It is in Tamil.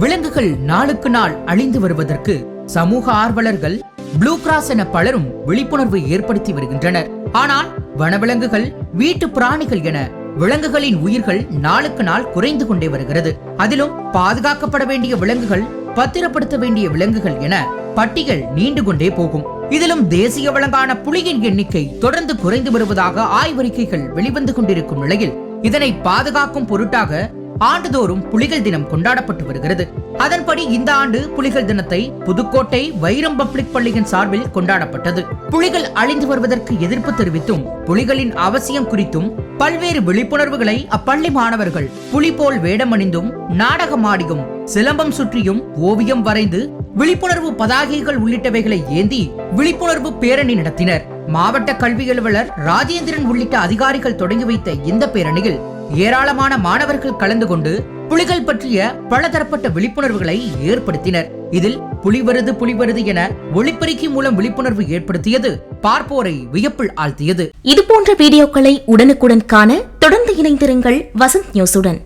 விலங்குகள் நாளுக்கு நாள் அழிந்து வருவதற்கு சமூக ஆர்வலர்கள் ப்ளூ கிராஸ் என பலரும் விழிப்புணர்வு ஏற்படுத்தி வருகின்றனர். ஆனால் வனவிலங்குகள் வீட்டு பிராணிகள் என விலங்குகளின் உயிர்கள் நாளுக்கு நாள் குறைந்து கொண்டே வருகிறது. அதிலும் பாதுகாக்கப்பட வேண்டிய விலங்குகள் பத்திரப்படுத்த வேண்டிய விலங்குகள் என பட்டியல் நீண்டு கொண்டே போகும். இதிலும் தேசிய விலங்கான புலியின் எண்ணிக்கை தொடர்ந்து குறைந்து வருவதாக ஆய்வறிக்கைகள் வெளிவந்து கொண்டிருக்கும் நிலையில் இதனை பாதுகாக்கும் பொருட்டாக ஆண்டுதோறும் புலிகள் தினம் கொண்டாடப்பட்டு வருகிறது. அதன்படி இந்த ஆண்டு புலிகள் தினத்தை புதுக்கோட்டை வைரம் பப்ளிக் பள்ளியின் சார்பில் கொண்டாடப்பட்டது. புலிகள் அழிந்து வருவதற்கு எதிர்ப்பு தெரிவித்தும் புலிகளின் அவசியம் குறித்தும் பல்வேறு விழிப்புணர்வுகளை அப்பள்ளி மாணவர்கள் புலி போல் வேடமணிந்தும் நாடகமாடியும் சிலம்பம் சுற்றியும் ஓவியம் வரைந்து விழிப்புணர்வு பதாகைகள் உள்ளிட்டவைகளை ஏந்தி விழிப்புணர்வு பேரணி நடத்தினர். மாவட்ட கல்வி அலுவலர் ராஜேந்திரன் உள்ளிட்ட அதிகாரிகள் தொடங்கி வைத்த இந்த பேரணியில் ஏராளமான மாணவர்கள் கலந்து கொண்டு புலிகள் பற்றிய பலதரப்பட்ட விழிப்புணர்வுகளை ஏற்படுத்தினர். இதில் புலி வருது புலி வருது என ஒளிப்பெருக்கி மூலம் விழிப்புணர்வு ஏற்படுத்தியது பார்ப்போரை வியப்பில் ஆழ்த்தியது. இது போன்ற வீடியோக்களை உடனுக்குடன் காண தொடர்ந்து இணைந்திருங்கள் வசந்த் நியூஸுடன்.